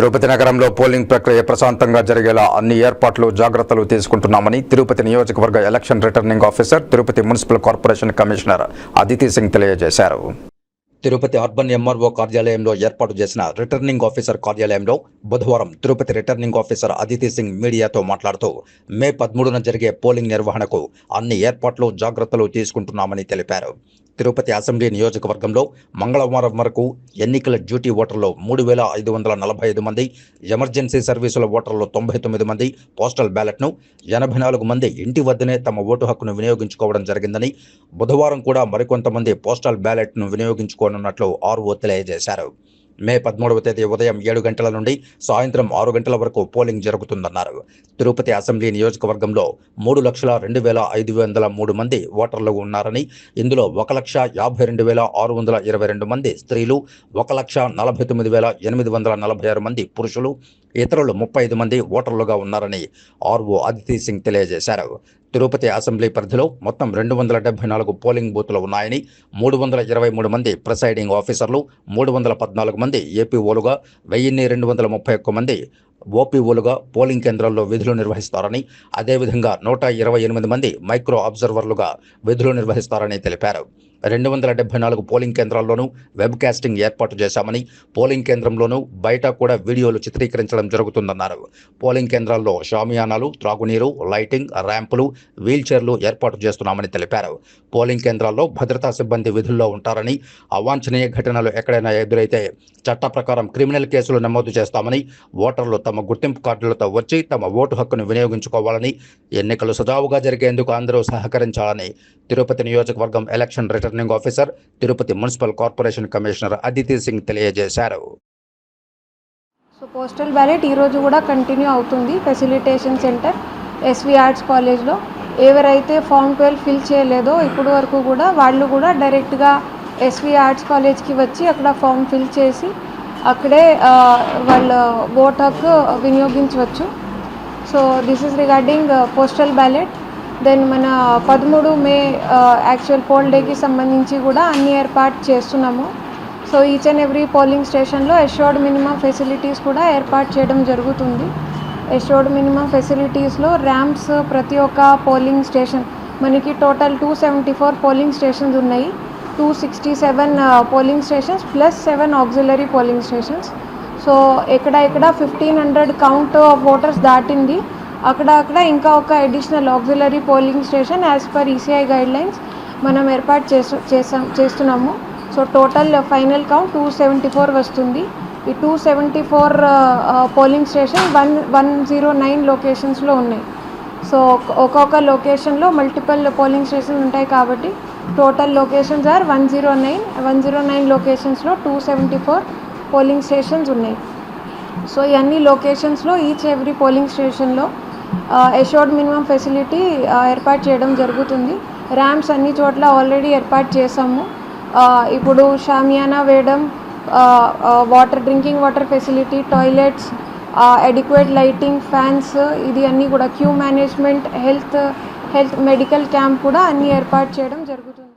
తిరుపతి నగరంలో పోలింగ్ ప్రక్రియ ప్రశాంతంగా జరిగేలా అన్ని ఏర్పాట్లు జాగ్రత్తలు తీసుకుంటున్నామని తిరుపతి నియోజకవర్గ election returning officer Tirupati municipal corporation commissioner Aditi Singh తెలియజేశారు. తిరుపతి అర్బన్ ఎంఆర్ఓ కార్యాలయంలో ఏర్పాటు చేసిన రిటర్నింగ్ ఆఫీసర్ కార్యాలయంలో బుధవారం తిరుపతి రిటర్నింగ్ ఆఫీసర్ అదితి సింగ్ మీడియాతో మాట్లాడుతూ మే పదమూడున జరిగే పోలింగ్ నిర్వహణకు అన్ని ఏర్పాట్లు జాగ్రత్తలు తీసుకుంటున్నామని తెలిపారు. తిరుపతి అసెంబ్లీ నియోజకవర్గంలో మంగళవారం వరకు ఎన్నికల డ్యూటీ ఓటర్లు మూడు వేల ఐదు వందల నలభై ఐదు మంది ఎమర్జెన్సీ సర్వీసుల ఓటర్లు తొంభై తొమ్మిది మంది పోస్టల్ బ్యాలెట్ను ఎనభై నాలుగు మంది ఇంటి వద్దనే తమ ఓటు హక్కును వినియోగించుకోవడం జరిగిందని బుధవారం కూడా మరికొంతమంది పోస్టల్ బ్యాలెట్ను వినియోగించుకోనున్నట్లు ఆర్ఓ తెలియజేశారు. మే పదమూడవ తేదీ ఉదయం ఏడు గంటల నుండి సాయంత్రం ఆరు గంటల వరకు పోలింగ్ జరుగుతుందన్నారు. తిరుపతి అసెంబ్లీ నియోజకవర్గంలో మూడు లక్షల రెండు వేల ఐదు వందల మూడు మంది ఓటర్లు ఉన్నారని ఇందులో ఒక లక్ష యాభై రెండు వేల ఆరు వందల ఇరవై రెండు మంది స్త్రీలు ఒక లక్ష నలభై తొమ్మిది వేల ఎనిమిది వందల నలభై ఆరు మంది పురుషులు ఇతరులు ముప్పై ఐదు మంది ఓటర్లుగా ఉన్నారని ఆర్ఓ అదితి సింగ్ తెలియజేశారు. తిరుపతి అసెంబ్లీ పరిధిలో మొత్తం రెండు వందల డెబ్బై నాలుగు పోలింగ్ బూతులు ఉన్నాయని మూడు వందల ఇరవై మూడు మంది ప్రిసైడింగ్ ఆఫీసర్లు మూడు వందల పద్నాలుగు మంది ఏపీఓలుగా వెయ్యిన్ని రెండు వందల ముప్పై ఒక్క మంది ఓపీఓలుగా పోలింగ్ కేంద్రాల్లో విధులు నిర్వహిస్తారని అదేవిధంగా నూట ఇరవై ఎనిమిది మంది మైక్రో అబ్జర్వర్లుగా విధులు నిర్వహిస్తారని తెలిపారు. రెండు వందల డెబ్బై నాలుగు పోలింగ్ కేంద్రాల్లోనూ వెబ్ కాస్టింగ్ ఏర్పాటు చేశామని పోలింగ్ కేంద్రంలోనూ బయట కూడా వీడియోలు చిత్రీకరించడం జరుగుతుందన్నారు. పోలింగ్ కేంద్రాల్లో షామియానాలు త్రాగునీరు లైటింగ్ ర్యాంపులు వీల్చైర్లు ఏర్పాటు చేస్తున్నామని తెలిపారు. పోలింగ్ కేంద్రాల్లో భద్రతా సిబ్బంది విధుల్లో ఉంటారని అవాంఛనీయ ఘటనలు ఎక్కడైనా ఎదురైతే చట్ట ప్రకారం క్రిమినల్ కేసులు నమోదు చేస్తామని ఓటర్లు తమ గుర్తింపు కార్డులతో వచ్చి తమ ఓటు హక్కును వినియోగించుకోవాలని ఎన్నికలు సజావుగా జరిగేందుకు అందరూ సహకరించాలని తిరుపతి నియోజకవర్గం election returning officer Tirupati municipal corporation commissioner Aditi Singh తెలియజేశారు. సో పోస్టల్ బ్యాలెట్ ఈరోజు కూడా కంటిన్యూ అవుతుంది. ఫెసిలిటేషన్ సెంటర్ ఎస్వి ఆర్ట్స్ కాలేజ్లో. ఎవరైతే ఫామ్ ట్వెల్వ్ ఫిల్ చేయలేదో ఇప్పుడు వరకు కూడా వాళ్ళు కూడా డైరెక్ట్గా ఎస్వి ఆర్ట్స్ కాలేజ్కి వచ్చి అక్కడ ఫామ్ ఫిల్ చేసి అక్కడే వాళ్ళ ఓట్ హక్కు వినియోగించవచ్చు. So this is regarding postal ballot. Then మన పదమూడు మే యాక్చువల్ పోల్ డేకి సంబంధించి కూడా అన్ని ఏర్పాటు చేస్తున్నాము. So each and every polling స్టేషన్లో ఎష్యూర్డ్ మినిమం ఫెసిలిటీస్ కూడా ఏర్పాటు చేయడం జరుగుతుంది. ఎష్యూర్డ్ మినిమం ఫెసిలిటీస్లో ర్యాంప్స్ ప్రతి ఒక్క పోలింగ్ స్టేషన్ మనకి total two seventy four polling stations ఉన్నాయి. Two sixty seven polling stations plus seven auxiliary polling stations so ఎక్కడ ఎక్కడ fifteen hundred count of voters దాటింది. అక్కడ అక్కడ ఇంకా ఒక additional auxiliary polling station as per ECI guidelines మనం ఏర్పాటు చేసు చేసాం చేస్తున్నాము. So total final count two seventy four వస్తుంది. ఈ two seventy four polling station one one zero nine లొకేషన్స్లో ఉన్నాయి. సో ఒక్కొక్క లొకేషన్లో మల్టిపల్ పోలింగ్ స్టేషన్స్ ఉంటాయి కాబట్టి total locations are one zero nine one zero nine లొకేషన్స్లో two seventy four polling stations ఉన్నాయి. So ఇవన్నీ లొకేషన్స్లో ఈచ్ ఎవ్రీ పోలింగ్ స్టేషన్లో ఎషోర్డ్ minimum facility ఏర్పాటు చేయడం జరుగుతుంది. ర్యాంప్స్ అన్ని చోట్ల ఆల్రెడీ ఏర్పాటు చేసాము ఇప్పుడు షామియానా వేయడం water drinking water facility toilets adequate lighting fans ఇది అన్నీ కూడా queue management health health medical camp కూడా అన్నీ ఏర్పాటు చేయడం జరుగుతుంది.